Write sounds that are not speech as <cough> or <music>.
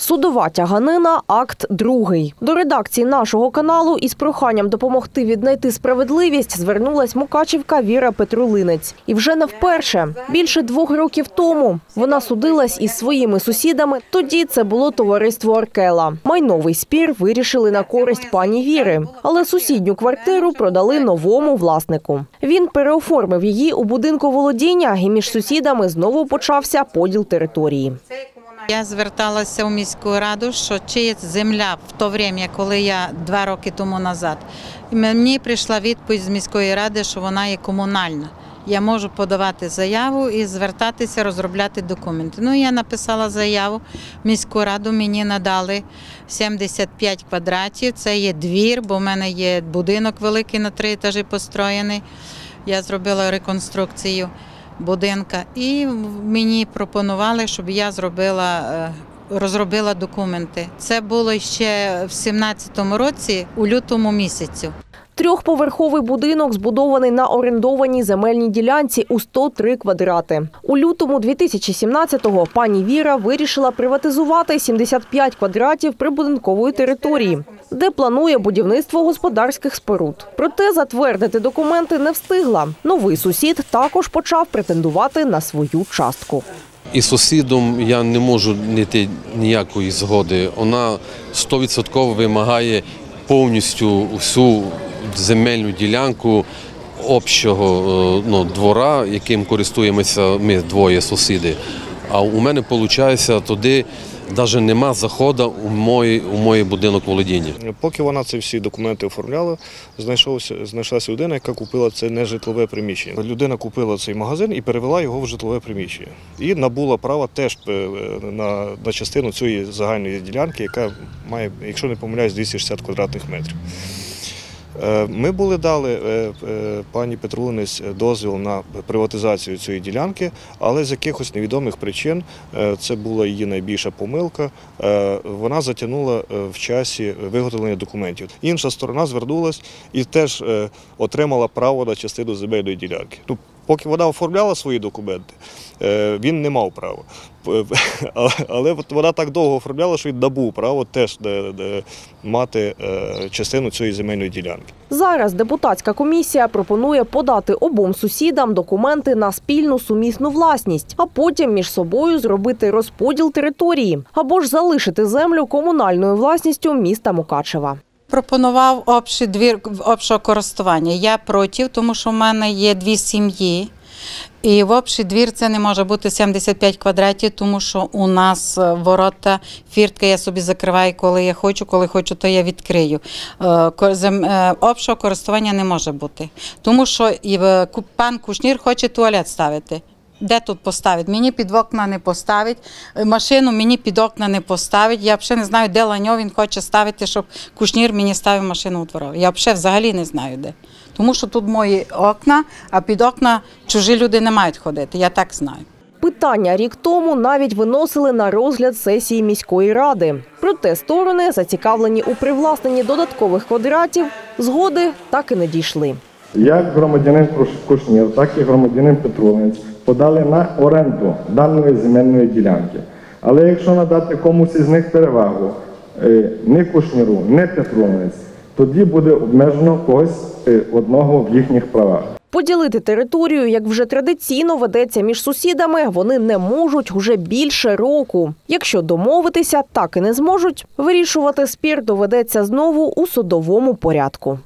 Судова тяганина, акт другий. До редакції нашого каналу із проханням допомогти віднайти справедливість звернулась Мукачівка Віра Петрулинець. І вже не вперше. Більше двох років тому вона судилась із своїми сусідами. Тоді це було товариство Аркела. Майновий спір вирішили на користь пані Віри, але сусідню квартиру продали новому власнику. Він переоформив її у будинку володіння, і між сусідами знову почався поділ території. Я зверталася у міську раду, що чи земля в то время, коли я два роки тому назад. Мені прийшла відповідь з міської ради, що вона є комунальна. Я можу подавати заяву і звертатися, розробляти документи. Ну, я написала заяву в міську раду, мені надали 75 квадратів. Це є двір, бо в мене є будинок великий на три етажі построєний. Я зробила реконструкцію будинка, і мені пропонували, щоб я зробила. е, Розробила документи. Це було ще в 17-му році, у лютому місяцю. Трьохповерховий будинок збудований на орендованій земельній ділянці у 103 квадрати. У лютому 2017-го пані Віра вирішила приватизувати 75 квадратів прибудинкової території, де планує будівництво господарських споруд. Проте затвердити документи не встигла. Новий сусід також почав претендувати на свою частку. І сусідом я не можу знайти ніякої згоди. Вона 100% вимагає повністю всю земельну ділянку общого е, ну, двора, яким користуємося ми двоє сусіди. А у мене виходить, туди навіть нема заходу у мій, у мій будинок володіння. Поки вона ці всі документи оформляла, знайшовся, знайшлася людина, яка купила це нежитлове приміщення. Людина купила цей магазин і перевела його в житлове приміщення. І набула права теж е, на, на частину цієї загальної ділянки, яка має, якщо не помиляюсь, 260 квадратних метрів. Е, Ми були дали е, е, пані Петрулинець дозвіл на приватизацію цієї ділянки, але з якихось невідомих причин це була її найбільша помилка. Вона затягнула в часі виготовлення документів. Інша сторона звернулася і теж отримала право на частину земельної ділянки. Поки вона оформляла свої документи, е, він не мав права. <laughs> Але, вона так довго оформляла, що він набув право теж е, е, мати частину цієї земельної ділянки. Зараз депутатська комісія пропонує подати обом сусідам документи на спільну сумісну власність, а потім між собою зробити розподіл території або ж залишити землю комунальною власністю міста Мукачева. Пропонував общий двір общого користування. Я проти, тому що в мене є дві сім'ї. І в общий двір це не може бути 75 квадратів, тому що у нас е, ворота, фіртка я собі закриваю, коли я хочу, коли хочу, то я відкрию. Е, е, Общого користування не може бути. Тому що пан Кушнір хоче туалет ставити. Де тут поставить? Мені під окна не поставить, е, машину мені під окна не поставить. Я взагалі не знаю, де ланьо він хоче ставити, щоб кушнір мені ставив машину у дворові. Я взагалі взагалі не знаю де. Тому що тут мої окна, а під окна чужі люди не мають ходити. Я так знаю. Питання рік тому навіть виносили на розгляд сесії міської ради. Проте сторони, зацікавлені у привласненні додаткових квадратів, згоди так і не дійшли. Як громадянин Куш- Кушнір, так і громадянин Петрунець подали на оренду даної земельної ділянки. Але якщо надати комусь із них перевагу, не Кушніру, не Петрунець, тоді буде обмежено когось е, одного в їхніх правах. Поділити територію, як вже традиційно ведеться між сусідами, вони не можуть уже більше року. Якщо домовитися так і не зможуть, вирішувати спір доведеться знову у судовому порядку.